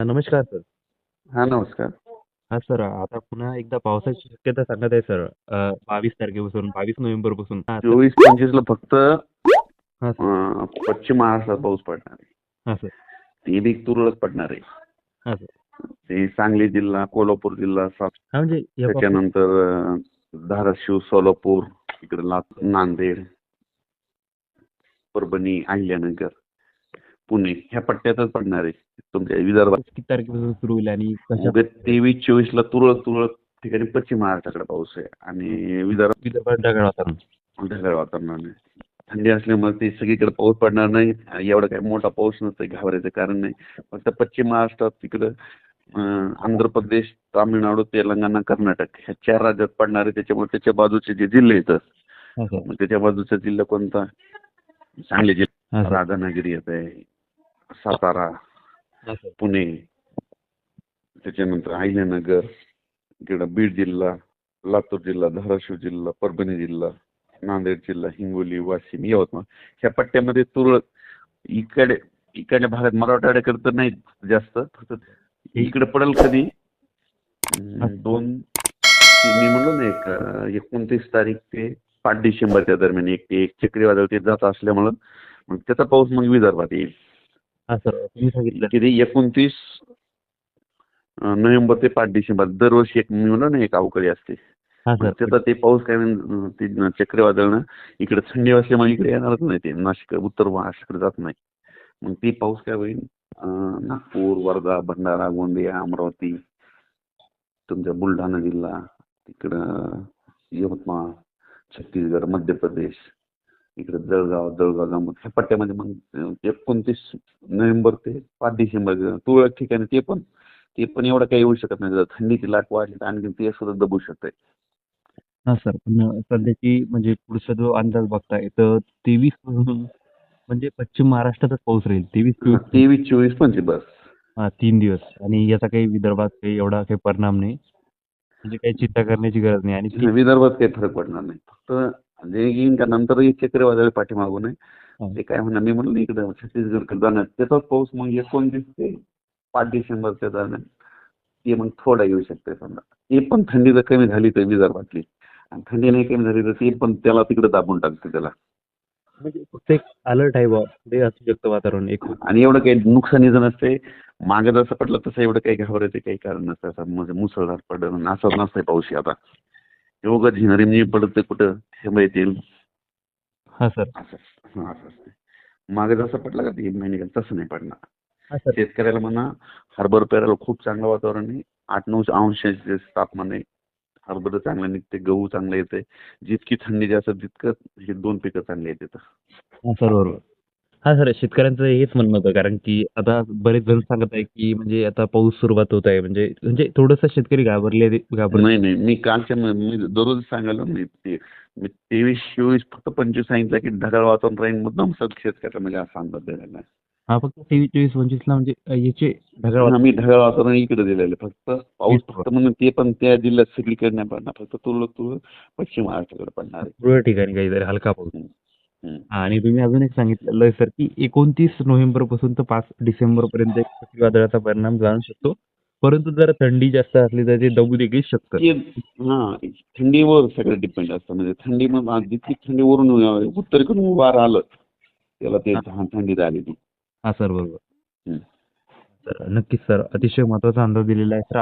नमस्कार सर. हा नमस्कार. हा सर आता पुन्हा एकदा पावसाची शक्यता सांगत आहे सर. बावीस तारखेपासून बावीस नोव्हेंबरपासून हा सर. चोवीस पंचवीस ला फक्त हा सर. अं, पश्चिम महाराष्ट्रात पाऊस पडणार आहे. हा सर. ते बी तुरळक पडणार आहे. हा सर. ते सांगली जिल्हा कोल्हापूर जिल्हा हा म्हणजे या त्याच्यानंतर अं, धाराशिव सोलापूर इकडे नांदेड परभणी अहिल्यानगर. पुणे ह्या पट्ट्यातच पडणार आहे. तुमच्या विदर्भात. तारखेपासून सुरू होईल आणि उद्या तेवीस चोवीस ला तुरळक तुरळक ठिकाणी पश्चिम महाराष्ट्राकडे पाऊस आहे. आणि विदर्भ विदर्भात ढगाळ वातावरण. ढगाळ वातावरण आहे. थंडी असल्यामुळे ते सगळीकडे पाऊस पडणार नाही. एवढा काही मोठा पाऊस नसतो घाबरायचं कारण नाही. फक्त पश्चिम महाराष्ट्रात तिकडं आंध्र प्रदेश तामिळनाडू तेलंगणा कर्नाटक ह्या चार राज्यात पडणार आहे. त्याच्यामुळे त्याच्या बाजूचे जे जिल्हे येतात मग त्याच्या बाजूचा जिल्हा कोणता? सांगली जिल्हा राधानगरी येत आहे. सातारा पुणे त्याच्यानंतर अहिल्यानगर इकडं बीड जिल्हा लातूर जिल्हा धाराशिव जिल्हा परभणी जिल्हा नांदेड जिल्हा हिंगोली वाशिम यवतमाळ ह्या पट्ट्यामध्ये तुरळक इकडे इकडल्या भागात मराठवाड्याकडे तर नाही जास्त. फक्त इकडे पडेल कधी? दोन ती- मी म्हणलो ना एक एकोणतीस तारीख ते पाच डिसेंबरच्या दरम्यान एक एक चक्रीवादळ ते जात असल्यामुळं मग त्याचा पाऊस मग विदर्भात येईल. हा सर तुम्ही सांगितलं. किती एकोणतीस नोव्हेंबर ते पाच डिसेंबर दरवर्षी एक म्हणलो ना एक अवकाळी असते. हा सर. त्याचा ते पाऊस काय म्हण- ते चक्रीवादळ इकडे थंडी असल्यामुळे इकडे येणारच नाही ते नाशिक उत्तर महाराष्ट्राकडे जात नाही. मग ते पाऊस काय होईल? अं, नागपूर वर्धा भंडारा गोंदिया अमरावती तुमचा बुलढाणा जिल्हा तिकडं यवतमाळ छत्तीसगड मध्य प्रदेश इकडे जळगाव जळगाव जांबूर ह्या पट्ट्यामध्ये मग एकोणतीस नोव्हेंबर ते पाच डिसेंबर तुरळक ठिकाणी ते पण ते पण एवढं काही येऊ शकत नाही. थंडीची लाट वाढली तर आणखी ते सुद्धा दबू शकते हा सर. पण सध्याची म्हणजे पुढचा जो अंदाज बघताय तर तेवीस म्हणजे पश्चिम महाराष्ट्रातच पाऊस राहील. तेवीस तेवीस चोवीस पंचवीस बस. हा तीन दिवस. आणि याचा काही विदर्भात काही एवढा काही परिणाम नाही. म्हणजे काही चिंता करण्याची गरज नाही. आणि विदर्भात काही फरक पडणार नाही. फक्त जे येईन का नंतर चक्रीवादळ पाठीमागू नये हा. ते काय म्हणणार मी म्हणलं इकडे छत्तीसगडकडे जाणार. त्याचाच पाऊस मग एकोणतीस ते पाच डिसेंबरच्या दरम्यान. ते मग थोडा येऊ शकते समजा. ते पण थंडी जर कमी झाली तर विदर्भातली आणि थंडी नाही कमी झाली तर ते पण त्याला तिकडे दाबून टाकते त्याला. म्हणजे अलर्ट आहे बा ते असू शकतं वातावरण एक. आणि एवढं काही नुकसानीचं नसते मागे जसं पडलं तसं एवढं काही घाबरायचं काही कारण नसतं. असं म्हणजे मुसळधार पडलं. असं नसतंय पाऊस आता. एवढं झिनरी मी पडत ते कुठं थेंब येतील हा सर. असं हां मागे जसं पडलं का तीन महिने तसं नाही पडणार. हा सर. शेतकऱ्याला म्हणा हरभरा पेरायला खूप चांगलं वातावरण आहे. आठ नऊ अंश तापमान आहे. हरभरा चांगलं निघते गहू चांगलं येते जितकी थंडी जास्त तितकं हे दोन पिकं चांगली येतात हा सर सर शेतकऱ्यांचं हेच म्हणणं होतं. कारण की आता बरेच जण सांगत आहे की म्हणजे आता पाऊस सुरुवात होत आहे. म्हणजे म्हणजे थोडंसं शेतकरी घाबरले घाबरले नाही नाही. मी कालच्या म- मी दररोज सांगायला मी ते मी तेवीस चोवीस फक्त पंचवीस सांगितलं की ढगाळ वातावरण राहील मुद्दाम सग शेतकऱ्याला म्हणजे असा अंदाज दिलेला आहे. हा फक्त तेवीस चोवीस पंचवीसला म्हणजे अ, याचे ढगाळ आम्ही ढगाळ वातावरण इकडे दिलेलं आहे. फक्त पाऊस वीस फक्त म्हणून ते पण त्या जिल्ह्यात सगळीकडे नाही पडणार. फक्त तुरळक तुरळक पश्चिम महाराष्ट्राकडे पडणार आहे. तुरळक ठिकाणी काहीतरी हलका पाऊस. हम्म. आणि तुम्ही अजून एक सांगितलेलं सर की एकोणतीस नोव्हेंबरपासून तर पाच डिसेंबर पर्यंत एक चक्रीवादळाचा परिणाम जाणू शकतो. परंतु जर थंडी जास्त असली तर ते दबू देखील शकतं. हा थंडीवर सगळं डिपेंड असतं. म्हणजे थंडी मग जितकी थंडी वरून उत्तरेकडून वारं आलं त्याला ते. थंडी ती. हा सर बरोबर. नक्कीच सर अतिशय महत्त्वाचा अंदाज दिलेला आहे. सर